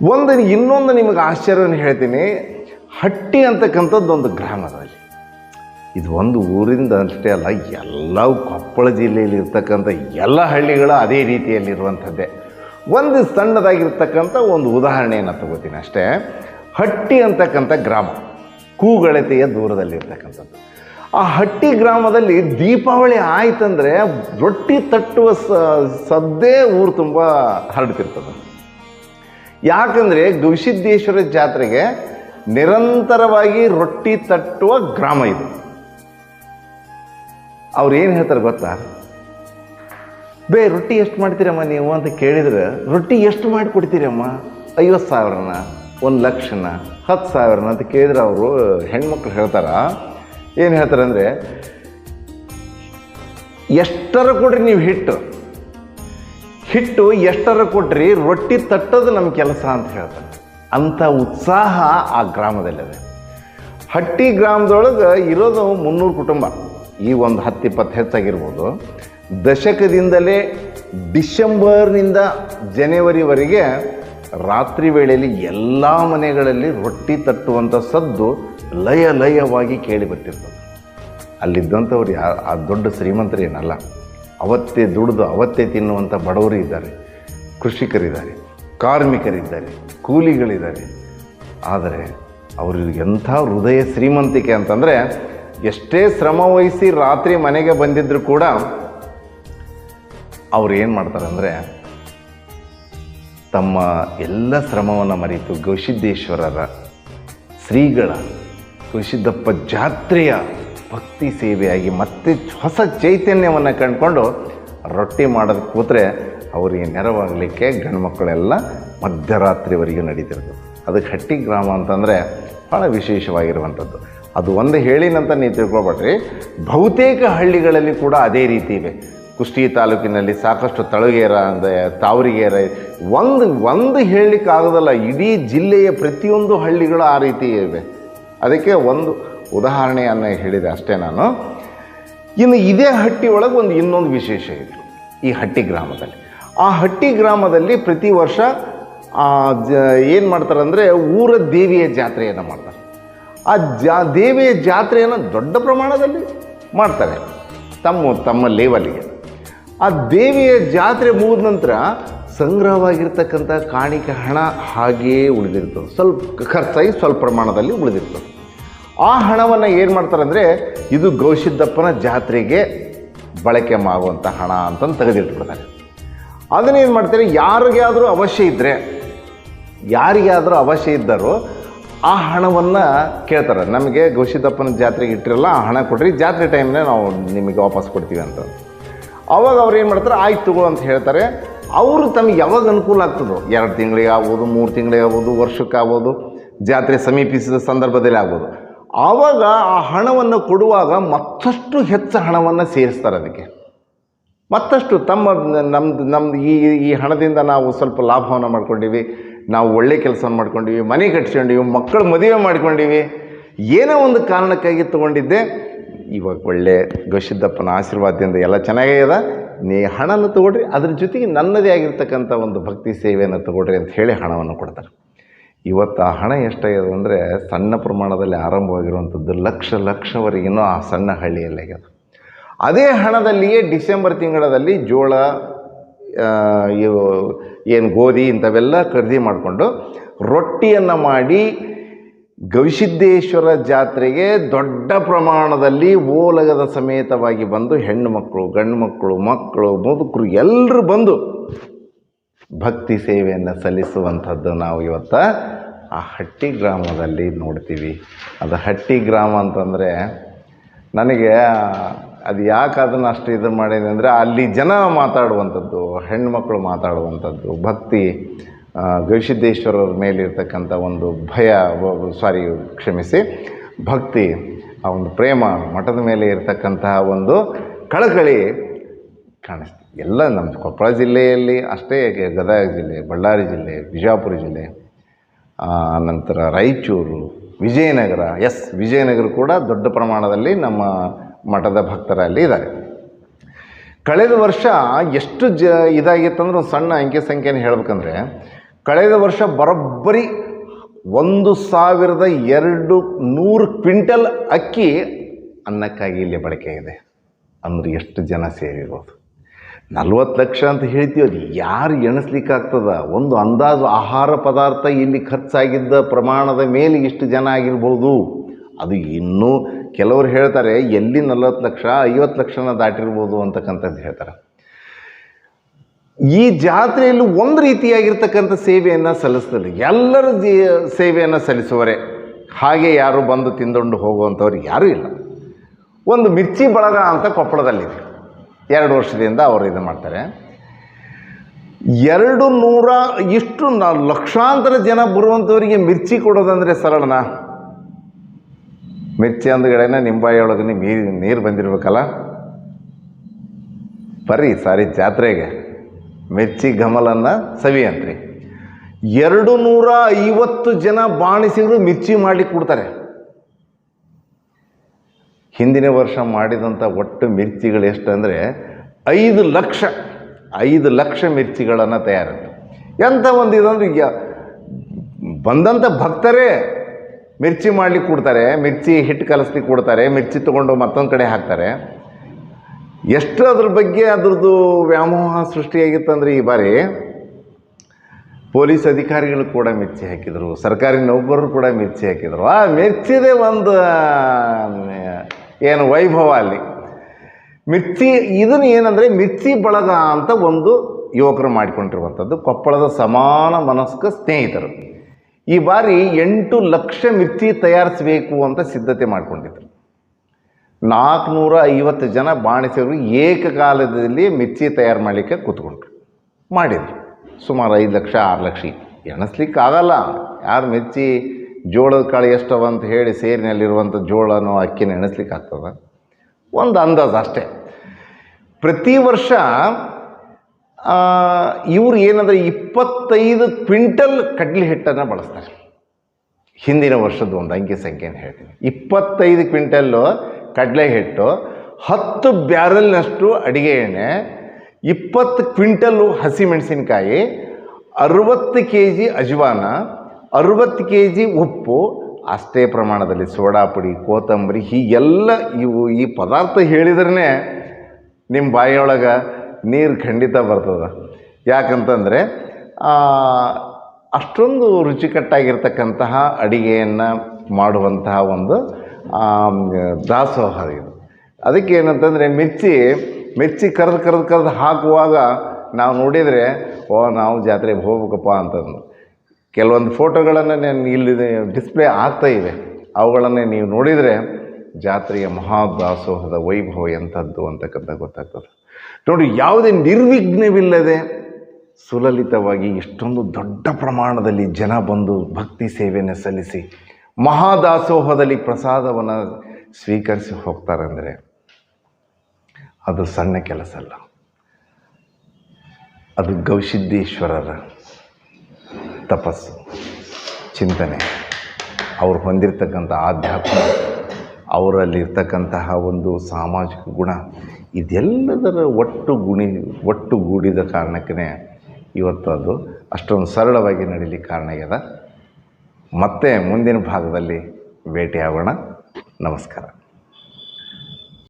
ಒಂದು ಇನ್ನೊಂದು ನಿಮಗೆ ಆಶ್ಚರ್ಯವನ್ನು ಹೇಳ್ತೀನಿ. ಹಟ್ಟಿ ಅಂತಕ್ಕಂಥದ್ದು ಒಂದು ಗ್ರಾಮದಲ್ಲಿ ಇದು ಒಂದು ಊರಿಂದ ಅಷ್ಟೇ ಅಲ್ಲ ಎಲ್ಲ ಕೊಪ್ಪಳ ಜಿಲ್ಲೆಯಲ್ಲಿ ಇರ್ತಕ್ಕಂಥ ಎಲ್ಲ ಹಳ್ಳಿಗಳು ಅದೇ ರೀತಿಯಲ್ಲಿರುವಂಥದ್ದೇ ಒಂದು ಸಣ್ಣದಾಗಿರ್ತಕ್ಕಂಥ ಒಂದು ಉದಾಹರಣೆಯನ್ನು ತಗೋತೀನಿ ಅಷ್ಟೇ. ಹಟ್ಟಿ ಅಂತಕ್ಕಂಥ ಗ್ರಾಮ, ಕೂಗಳತೆಯ ದೂರದಲ್ಲಿರ್ತಕ್ಕಂಥದ್ದು ಆ ಹಟ್ಟಿ ಗ್ರಾಮದಲ್ಲಿ ದೀಪಾವಳಿ ಆಯ್ತಂದರೆ ರೊಟ್ಟಿ ತಟ್ಟುವ ಸದ್ದೇ ಊರು ತುಂಬ ಹರಡ್ತಿರ್ತದೆ. ಯಾಕಂದರೆ ಗವಿಸಿದ್ದೇಶ್ವರ ಜಾತ್ರೆಗೆ ನಿರಂತರವಾಗಿ ರೊಟ್ಟಿ ತಟ್ಟುವ ಗ್ರಾಮ ಇದು. ಅವ್ರು ಏನು ಹೇಳ್ತಾರೆ ಗೊತ್ತಾ? ಬೇ, ರೊಟ್ಟಿ ಎಷ್ಟು ಮಾಡ್ತೀರಮ್ಮ ನೀವು ಅಂತ ಕೇಳಿದ್ರೆ, ರೊಟ್ಟಿ ಎಷ್ಟು ಮಾಡಿ ಕೊಡ್ತೀರಮ್ಮ ಐವತ್ತು ಸಾವಿರನ, ಒಂದು ಲಕ್ಷನ, ಹತ್ತು ಸಾವಿರನ ಅಂತ ಕೇಳಿದ್ರೆ ಅವರು ಹೆಣ್ಮಕ್ಳು ಹೇಳ್ತಾರ? ಏನು ಹೇಳ್ತಾರೆ ಅಂದರೆ, ಎಷ್ಟರ ಕೊಡ್ರಿ ನೀವು ಹಿಟ್ಟು? ಹಿಟ್ಟು ಎಷ್ಟರ ಕೊಟ್ರಿ ರೊಟ್ಟಿ ತಟ್ಟೋದು ನಮ್ಮ ಕೆಲಸ ಅಂತ ಹೇಳ್ತಾರೆ ಅಂಥ ಉತ್ಸಾಹ ಆ ಗ್ರಾಮದಲ್ಲಿದೆ. ಹಟ್ಟಿ ಗ್ರಾಮದೊಳಗೆ ಇರೋದು ಮುನ್ನೂರು ಕುಟುಂಬ. ಈ ಒಂದು ಹತ್ತು ಇಪ್ಪತ್ತು ಹೆಚ್ಚಾಗಿರ್ಬೋದು. ದಶಕದಿಂದಲೇ ಡಿಸೆಂಬರ್ನಿಂದ ಜನವರಿವರೆಗೆ ರಾತ್ರಿ ವೇಳೆಯಲ್ಲಿ ಎಲ್ಲ ಮನೆಗಳಲ್ಲಿ ರೊಟ್ಟಿ ತಟ್ಟುವಂಥ ಸದ್ದು ಲಯ ಲಯವಾಗಿ ಕೇಳಿ ಬರ್ತಿರ್ತದೆ ಅಲ್ಲಿದ್ದಂಥವ್ರು ಯಾ ಆ ದೊಡ್ಡ ಶ್ರೀಮಂತರೇನಲ್ಲ ಅವತ್ತೇ ದುಡಿದು ಅವತ್ತೇ ತಿನ್ನುವಂಥ ಬಡವರು ಇದ್ದಾರೆ. ಕೃಷಿಕರಿದ್ದಾರೆ, ಕಾರ್ಮಿಕರಿದ್ದಾರೆ, ಕೂಲಿಗಳಿದ್ದಾರೆ. ಆದರೆ ಅವರು ಎಂಥ ಹೃದಯ ಶ್ರೀಮಂತಿಕೆ ಅಂತಂದರೆ ಎಷ್ಟೇ ಶ್ರಮ ವಹಿಸಿ ರಾತ್ರಿ ಮನೆಗೆ ಬಂದಿದ್ದರೂ ಕೂಡ ಅವ್ರು ಏನು ಮಾಡ್ತಾರೆ ಅಂದರೆ ತಮ್ಮ ಎಲ್ಲ ಶ್ರಮವನ್ನು ಮರೆತು ಗವಿಸಿದ್ದೇಶ್ವರರ ಶ್ರೀಗಳ ಗವಿಸಿದ್ದಪ್ಪ ಜಾತ್ರೆಯ ಭಕ್ತಿ ಸೇವೆಯಾಗಿ ಮತ್ತೆ ಹೊಸ ಚೈತನ್ಯವನ್ನು ಕಂಡುಕೊಂಡು ರೊಟ್ಟಿ ಮಾಡೋದು ಕೂತ್ರೆ ಅವರಿಗೆ ನೆರವಾಗಲಿಕ್ಕೆ ಗಂಡು ಮಕ್ಕಳೆಲ್ಲ ಮಧ್ಯರಾತ್ರಿವರೆಗೂ ನಡೀತಿರ್ತದೆ ಅದಕ್ಕೆ ಹಟ್ಟಿ ಗ್ರಾಮ ಅಂತಂದರೆ ಭಾಳ ವಿಶೇಷವಾಗಿರುವಂಥದ್ದು. ಅದು ಒಂದು ಹೇಳಿನಂತ ನೀವು ತಿಳ್ಕೊಬೇಡ್ರಿ ಬಹುತೇಕ ಹಳ್ಳಿಗಳಲ್ಲಿ ಕೂಡ ಅದೇ ರೀತಿ ಇವೆ. ಕುಷ್ಟಿ ತಾಲೂಕಿನಲ್ಲಿ ಸಾಕಷ್ಟು ತಳಗೇರ ಅಂದರೆ ತಾವರಿಗೇರ. ಒಂದು ಒಂದು ಹೇಳಲಿಕ್ಕಾಗೋದಲ್ಲ, ಇಡೀ ಜಿಲ್ಲೆಯ ಪ್ರತಿಯೊಂದು ಹಳ್ಳಿಗಳು ಆ ರೀತಿ ಇವೆ. ಅದಕ್ಕೆ ಒಂದು ಉದಾಹರಣೆಯನ್ನು ಹೇಳಿದೆ ಅಷ್ಟೇ ನಾನು. ಇನ್ನು ಇದೇ ಹಟ್ಟಿ ಒಳಗೆ ಒಂದು ಇನ್ನೊಂದು ವಿಶೇಷ ಇದೆ, ಈ ಹಟ್ಟಿ ಗ್ರಾಮದಲ್ಲಿ. ಆ ಹಟ್ಟಿ ಗ್ರಾಮದಲ್ಲಿ ಪ್ರತಿ ವರ್ಷ ಏನು ಮಾಡ್ತಾರೆ ಅಂದರೆ ಊರ ದೇವಿಯ ಜಾತ್ರೆಯನ್ನು ಮಾಡ್ತಾರೆ. ಆ ಜಾ, ದೇವಿಯ ಜಾತ್ರೆಯನ್ನು ದೊಡ್ಡ ಪ್ರಮಾಣದಲ್ಲಿ ಮಾಡ್ತಾರೆ, ತಮ್ಮ ತಮ್ಮ ಲೇವಲಿಗೆ ಆ ದೇವಿಯ ಜಾತ್ರೆ ಮುಗಿದ ನಂತರ ಸಂಗ್ರಹವಾಗಿರ್ತಕ್ಕಂಥ ಕಾಣಿಕೆ ಹಣ ಹಾಗೆಯೇ ಉಳಿದಿರ್ತದೆ, ಸ್ವಲ್ಪ, ಖರ್ಚಾಗಿ ಸ್ವಲ್ಪ ಪ್ರಮಾಣದಲ್ಲಿ ಉಳಿದಿರ್ತದೆ. ಆ ಹಣವನ್ನು ಏನು ಮಾಡ್ತಾರೆ ಅಂದರೆ ಇದು ಗೌಸಿದ್ದಪ್ಪನ ಜಾತ್ರೆಗೆ ಬಳಕೆ ಮಾಡುವಂಥ ಹಣ ಅಂತಂದು ತೆಗೆದಿಟ್ಬಿಡ್ತಾರೆ. ಅದನ್ನೇನು ಮಾಡ್ತಾರೆ? ಯಾರಿಗಾದರೂ ಅವಶ್ಯ ಇದ್ದರೆ ಯಾರಿಗಾದರೂ ಅವಶ್ಯ ಇದ್ದರೂ ಆ ಹಣವನ್ನು ಕೇಳ್ತಾರೆ. ನಮಗೆ ಗೌಸಿದ್ದಪ್ಪನ ಜಾತ್ರೆಗೆ ಇಟ್ಟಿರಲ್ಲ, ಆ ಹಣ ಕೊಡ್ರಿ, ಜಾತ್ರೆ ಟೈಮ್ನೇ ನಾವು ನಿಮಗೆ ವಾಪಸ್ ಕೊಡ್ತೀವಿ ಅಂತ. ಅವಾಗ ಅವ್ರು ಏನು ಮಾಡ್ತಾರೆ? ಆಯ್ತು ತಗೋ ಅಂತ ಹೇಳ್ತಾರೆ. ಅವರು ತಮಗೆ ಯಾವಾಗ ಅನುಕೂಲ ಆಗ್ತದೋ, ಎರಡು ತಿಂಗಳಿಗೆ ಆಗ್ಬೋದು ಮೂರು ತಿಂಗಳಿಗೆ ಆಗ್ಬೋದು ವರ್ಷಕ್ಕಾಗ್ಬೋದು, ಜಾತ್ರೆ ಸಮೀಪಿಸಿದ ಸಂದರ್ಭದಲ್ಲಿ ಆಗ್ಬೋದು. ಆವಾಗ ಆ ಹಣವನ್ನು ಕೊಡುವಾಗ ಮತ್ತಷ್ಟು ಹೆಚ್ಚು ಹಣವನ್ನು ಸೇರಿಸ್ತಾರೆ ಅದಕ್ಕೆ. ಮತ್ತಷ್ಟು ತಮ್ಮ ನಮ್ದು ನಮ್ದು ಈ ಈ ಹಣದಿಂದ ನಾವು ಸ್ವಲ್ಪ ಲಾಭವನ್ನು ಮಾಡ್ಕೊಂಡಿವಿ, ನಾವು ಒಳ್ಳೆ ಕೆಲಸ ಮಾಡ್ಕೊಂಡಿವಿ, ಮನೆ ಕಟ್ಸ್ಕೊಂಡಿವಿ, ಮಕ್ಕಳು ಮದುವೆ ಮಾಡ್ಕೊಂಡಿವಿ. ಏನೋ ಒಂದು ಕಾರಣಕ್ಕಾಗಿ ತೊಗೊಂಡಿದ್ದೆ. ಇವಾಗ ಒಳ್ಳೆ ಗವಿಸಿದ್ದಪ್ಪನ ಆಶೀರ್ವಾದದಿಂದ ಎಲ್ಲ ಚೆನ್ನಾಗ್ಯದ ನೀ ಹಣನ ತೊಗೊಳ್ರಿ, ಅದ್ರ ಜೊತೆಗೆ ನನ್ನದೇ ಆಗಿರ್ತಕ್ಕಂಥ ಒಂದು ಭಕ್ತಿ ಸೇವೆಯನ್ನು ತೊಗೊಳ್ರಿ ಅಂತ ಹೇಳಿ ಹಣವನ್ನು ಕೊಡ್ತಾರೆ. ಇವತ್ತು ಆ ಹಣ ಎಷ್ಟಾಗಿದೆ ಅಂದರೆ ಸಣ್ಣ ಪ್ರಮಾಣದಲ್ಲಿ ಆರಂಭವಾಗಿರುವಂಥದ್ದು ಲಕ್ಷ ಲಕ್ಷವರೆಗಿನೂ ಆ ಸಣ್ಣ ಹಳ್ಳಿಯಲ್ಲಿ ಆಗ್ಯದ. ಅದೇ ಹಣದಲ್ಲಿಯೇ ಡಿಸೆಂಬರ್ ತಿಂಗಳಲ್ಲಿ ಜೋಳ ಏನು ಗೋಧಿ ಇಂಥವೆಲ್ಲ ಖರೀದಿ ಮಾಡಿಕೊಂಡು ರೊಟ್ಟಿಯನ್ನು ಮಾಡಿ ಗವಿಸಿದ್ದೇಶ್ವರ ಜಾತ್ರೆಗೆ ದೊಡ್ಡ ಪ್ರಮಾಣದಲ್ಲಿ ಓಲಗದ ಸಮೇತವಾಗಿ ಬಂದು ಹೆಣ್ಣು ಮಕ್ಕಳು, ಗಂಡು ಮಕ್ಕಳು ಮಕ್ಕಳು, ಮುದುಕರು ಎಲ್ಲರೂ ಬಂದು ಭಕ್ತಿ ಸೇವೆಯನ್ನು ಸಲ್ಲಿಸುವಂಥದ್ದು ನಾವು ಇವತ್ತ ಆ ಹಟ್ಟಿ ಗ್ರಾಮದಲ್ಲಿ ನೋಡ್ತೀವಿ. ಅದು ಹಟ್ಟಿ ಗ್ರಾಮ ಅಂತಂದರೆ ನನಗೆ ಅದು ಯಾಕೆ ಅದನ್ನು ಅಷ್ಟು ಇದು ಮಾಡಿದೆ ಅಂದರೆ ಅಲ್ಲಿ ಜನ ಮಾತಾಡುವಂಥದ್ದು ಹೆಣ್ಮಕ್ಳು ಮಾತಾಡುವಂಥದ್ದು, ಭಕ್ತಿ ಗವಿಸಿದ್ದೇಶ್ವರರ ಮೇಲಿರ್ತಕ್ಕಂಥ ಒಂದು ಭಯ ಸಾರಿ, ಕ್ಷಮಿಸಿ, ಭಕ್ತಿ, ಆ ಒಂದು ಪ್ರೇಮ ಮಠದ ಮೇಲೆ ಇರತಕ್ಕಂತಹ ಒಂದು ಕಳಕಳಿ ಕಾಣಿಸ್ತು. ಎಲ್ಲ ನಮ್ಮ ಕೊಪ್ಪಳ ಜಿಲ್ಲೆಯಲ್ಲಿ ಅಷ್ಟೇ ಗದಗ ಜಿಲ್ಲೆ, ಬಳ್ಳಾರಿ ಜಿಲ್ಲೆ, ಬಿಜಾಪುರ ಜಿಲ್ಲೆ ನಂತರ ರಾಯಚೂರು, ವಿಜಯನಗರ, ಎಸ್, ವಿಜಯನಗರ ಕೂಡ ದೊಡ್ಡ ಪ್ರಮಾಣದಲ್ಲಿ ನಮ್ಮ ಮಠದ ಭಕ್ತರಲ್ಲಿ ಇದ್ದಾರೆ. ಕಳೆದ ವರ್ಷ ಎಷ್ಟು ಜ ಇದಾಗಿತ್ತು ಅಂದ್ರೆ ಒಂದು ಸಣ್ಣ ಅಂಕಿ ಸಂಖ್ಯೆನ ಹೇಳ್ಬೇಕಂದ್ರೆ, ಕಳೆದ ವರ್ಷ ಬರೋಬ್ಬರಿ ಒಂದು ಸಾವಿರದ ಎರಡು ನೂರು ಕ್ವಿಂಟಲ್ ಅಕ್ಕಿ ಅನ್ನಕ್ಕಾಗಿ ಇಲ್ಲಿ ಬಳಕೆ ಇದೆ. ಅಂದ್ರೆ ಎಷ್ಟು ಜನ ಸೇರಿರೋದು ನಲ್ವತ್ತು ಲಕ್ಷ ಅಂತ ಹೇಳ್ತೀವಿ ಅದು ಯಾರು ಎಣಿಸ್ಲಿಕ್ಕಾಗ್ತದ? ಒಂದು ಅಂದಾಜು ಆಹಾರ ಪದಾರ್ಥ ಇಲ್ಲಿ ಖರ್ಚಾಗಿದ್ದ ಪ್ರಮಾಣದ ಮೇಲೆ ಇಷ್ಟು ಜನ ಆಗಿರ್ಬೋದು. ಅದು ಇನ್ನೂ ಕೆಲವರು ಹೇಳ್ತಾರೆ, ಎಲ್ಲಿ ನಲ್ವತ್ತು ಲಕ್ಷ, ಐವತ್ತು ಲಕ್ಷನ ದಾಟಿರ್ಬೋದು ಅಂತಕ್ಕಂಥದ್ದು ಹೇಳ್ತಾರೆ. ಈ ಜಾತ್ರೆಯಲ್ಲಿ ಒಂದು ರೀತಿಯಾಗಿರ್ತಕ್ಕಂಥ ಸೇವೆಯನ್ನು ಸಲ್ಲಿಸ್ತದೆ ಎಲ್ಲರ ಜೀ, ಸೇವೆಯನ್ನು ಸಲ್ಲಿಸುವರೆ ಹಾಗೆ ಯಾರು ಬಂದು ತಿಂದೊಂಡು ಹೋಗುವಂಥವ್ರು ಯಾರೂ ಇಲ್ಲ. ಒಂದು ಮಿರ್ಚಿ ಬಳಗ ಅಂತ ಕೊಪ್ಪಳದಲ್ಲಿದೆ. ಎರಡು ವರ್ಷದಿಂದ ಅವರು ಇದು ಮಾಡ್ತಾರೆ. ಎರಡು ನೂರ ಇಷ್ಟು ನ ಲಕ್ಷಾಂತರ ಜನ ಬರುವಂಥವರಿಗೆ ಮಿರ್ಚಿ ಕೊಡೋದಂದರೆ ಸರಳನಾ? ಮಿರ್ಚಿ ಅಂದ್ಗಡೆನೆ ನಿಂಬಾಯಿಯೊಳಗೆ ನೀರು ನೀರು ಬಂದಿರ್ಬೇಕಲ್ಲ? ಬರ್ರಿ ಸಾರಿ ಜಾತ್ರೆಗೆ. ಮಿರ್ಚಿ ಘಮಲನ್ನು ಸವಿ ಅಂತ್ರಿ ಎರಡು ನೂರ ಐವತ್ತು ಜನ ಬಾಣಿಸಿದ್ರು ಮಿರ್ಚಿ ಮಾಡಿ ಕೊಡ್ತಾರೆ. ಹಿಂದಿನ ವರ್ಷ ಮಾಡಿದಂಥ ಒಟ್ಟು ಮಿರ್ಚಿಗಳು ಎಷ್ಟು ಅಂದರೆ ಐದು ಲಕ್ಷ ಐದು ಲಕ್ಷ ಮಿರ್ಚಿಗಳನ್ನು ತಯಾರಿತ್ತು ಎಂಥ ಒಂದು ಇದಂದ್ರೆ ಈಗ ಬಂದಂಥ ಭಕ್ತರೇ ಮಿರ್ಚಿ ಮಾಡ್ಲಿಕ್ಕೆ ಕೊಡ್ತಾರೆ, ಮಿರ್ಚಿ ಹಿಟ್ಟು ಕಲಸ್ಲಿಕ್ಕೆ ಕೊಡ್ತಾರೆ, ಮಿರ್ಚಿ ತೊಗೊಂಡು ಮತ್ತೊಂದು ಕಡೆ ಹಾಕ್ತಾರೆ. ಎಷ್ಟು ಅದ್ರ ಬಗ್ಗೆ ಅದ್ರದ್ದು ವ್ಯಾಮೋಹ ಸೃಷ್ಟಿಯಾಗಿತ್ತಂದರೆ ಈ ಬಾರಿ ಪೊಲೀಸ್ ಅಧಿಕಾರಿಗಳು ಕೂಡ ಮಿರ್ಚಿ ಹಾಕಿದರು, ಸರ್ಕಾರಿ ನೌಕರರು ಕೂಡ ಮಿರ್ಚಿ ಹಾಕಿದರು. ಆ ಮಿರ್ಚಿದೆ ಒಂದು ಏನು ವೈಭವ ಅಲ್ಲಿ. ಮಿರ್ಚಿ ಇದನ್ನು ಏನಂದರೆ ಮಿರ್ಚಿ ಬಳಗ ಅಂತ ಒಂದು ಯುವಕರು ಮಾಡಿಕೊಂಡಿರುವಂಥದ್ದು, ಕೊಪ್ಪಳದ ಸಮಾನ ಮನಸ್ಕ ಸ್ನೇಹಿತರು. ಈ ಬಾರಿ ಎಂಟು ಲಕ್ಷ ಮಿರ್ತಿ ತಯಾರಿಸಬೇಕು ಅಂತ ಸಿದ್ಧತೆ ಮಾಡಿಕೊಂಡಿದ್ದರು ನಾಲ್ಕುನೂರ ಐವತ್ತು ಜನ ಬಾಣಿಸರು ಏಕಕಾಲದಲ್ಲಿ ಮಿರ್ಚಿ ತಯಾರು ಮಾಡಲಿಕ್ಕೆ ಕೂತ್ಕೊಂಡ್ರು. ಮಾಡಿದರು. ಸುಮಾರು ಐದು ಲಕ್ಷ, ಆರು ಲಕ್ಷ. ಎಣಿಸ್ಲಿಕ್ಕೆ ಆಗಲ್ಲ ಯಾರು ಮಿರ್ಚಿ ಜೋಳದ ಕಾಳು ಎಷ್ಟವ ಅಂತ ಹೇಳಿ ಸೇರಿನಲ್ಲಿರುವಂಥ ಜೋಳನೋ ಅಕ್ಕಿನ ಎಣಿಸ್ಲಿಕ್ಕೆ ಆಗ್ತದ? ಒಂದು ಅಂದಾಜು ಅಷ್ಟೇ. ಪ್ರತಿ ವರ್ಷ ಇವರು ಏನಂದರೆ ಇಪ್ಪತ್ತೈದು ಕ್ವಿಂಟಲ್ ಕಡ್ಲೆ ಹಿಟ್ಟನ್ನು ಬಳಸ್ತಾರೆ. ಹಿಂದಿನ ವರ್ಷದ ಒಂದು ಅಂಕಿ ಸಂಖ್ಯೆನ ಹೇಳ್ತೀನಿ. ಇಪ್ಪತ್ತೈದು ಕ್ವಿಂಟಲ್ಲು ಕಡಲೆ ಹಿಟ್ಟು, ಹತ್ತು ಬ್ಯಾರಲ್ನಷ್ಟು ಅಡಿಗೆ ಎಣ್ಣೆ, ಇಪ್ಪತ್ತು ಕ್ವಿಂಟಲ್ಲು ಹಸಿಮೆಣಸಿನ್ಕಾಯಿ ಅರುವತ್ತು ಕೆ ಜಿ ಅಜ್ವಾನ ಅರುವತ್ತು ಕೆ ಜಿ ಉಪ್ಪು, ಅಷ್ಟೇ ಪ್ರಮಾಣದಲ್ಲಿ ಸೋಡಾ ಪುಡಿ ಕೋತಂಬರಿ ಹೀಗೆಲ್ಲ ಇವು ಈ ಪದಾರ್ಥ ಹೇಳಿದ್ರೇ ನಿಮ್ಮ ಬಾಯಿಯೊಳಗೆ ನೀರು ಖಂಡಿತ ಬರ್ತದೆ. ಯಾಕಂತಂದರೆ ಅಷ್ಟೊಂದು ರುಚಿಕಟ್ಟಾಗಿರ್ತಕ್ಕಂತಹ ಅಡಿಗೆಯನ್ನು ಮಾಡುವಂತಹ ಒಂದು ದಾಸೋಹ ಇದು. ಅದಕ್ಕೆ ಏನಂತಂದರೆ, ಮಿರ್ಚಿ ಮಿರ್ಚಿ ಕರೆದು ಕರೆದು ಕರೆದು ಹಾಕುವಾಗ ನಾವು ನೋಡಿದರೆ, ಓ, ನಾವು ಜಾತ್ರೆಗೆ ಹೋಗ್ಬೇಕಪ್ಪ ಅಂತಂದು. ಕೆಲವೊಂದು ಫೋಟೋಗಳನ್ನು ನಾನು ಇಲ್ಲಿ ಡಿಸ್ಪ್ಲೇ ಆಗ್ತಾ ಇವೆ ಅವುಗಳನ್ನು ನೀವು ನೋಡಿದರೆ ಜಾತ್ರೆಯ ಮಹಾದಾಸೋಹದ ವೈಭವ ಎಂಥದ್ದು ಅಂತಕ್ಕಂಥ ಗೊತ್ತಾಗ್ತದೆ. ನೋಡಿ, ಯಾವುದೇ ನಿರ್ವಿಘ್ನವಿಲ್ಲದೆ ಸುಲಲಿತವಾಗಿ ಇಷ್ಟೊಂದು ದೊಡ್ಡ ಪ್ರಮಾಣದಲ್ಲಿ ಜನ ಬಂದು ಭಕ್ತಿ ಸೇವೆಯನ್ನು ಸಲ್ಲಿಸಿ ಮಹಾದಾಸೋಹದಲ್ಲಿ ಪ್ರಸಾದವನ್ನು ಸ್ವೀಕರಿಸಿ ಹೋಗ್ತಾರಂದರೆ ಅದು ಸಣ್ಣ ಕೆಲಸ ಅಲ್ಲ ಅದು ಗವಿಸಿದ್ದೇಶ್ವರರ ತಪಸ್ಸು, ಚಿಂತನೆ. ಅವ್ರು ಹೊಂದಿರತಕ್ಕಂಥ ಆಧ್ಯಾತ್ಮ, ಅವರಲ್ಲಿರ್ತಕ್ಕಂತಹ ಒಂದು ಸಾಮಾಜಿಕ ಗುಣ, ಇದೆಲ್ಲದರ ಒಟ್ಟು ಗುಣಿ, ಒಟ್ಟುಗೂಡಿದ ಕಾರಣಕ್ಕೇ ಇವತ್ತು ಅದು ಅಷ್ಟೊಂದು ಸರಳವಾಗಿ ನಡೀಲಿಕ್ಕೆ ಕಾರಣ ಆಗ್ಯದ. ಮತ್ತೆ ಮುಂದಿನ ಭಾಗದಲ್ಲಿ ಭೇಟಿಯಾಗೋಣ. ನಮಸ್ಕಾರ.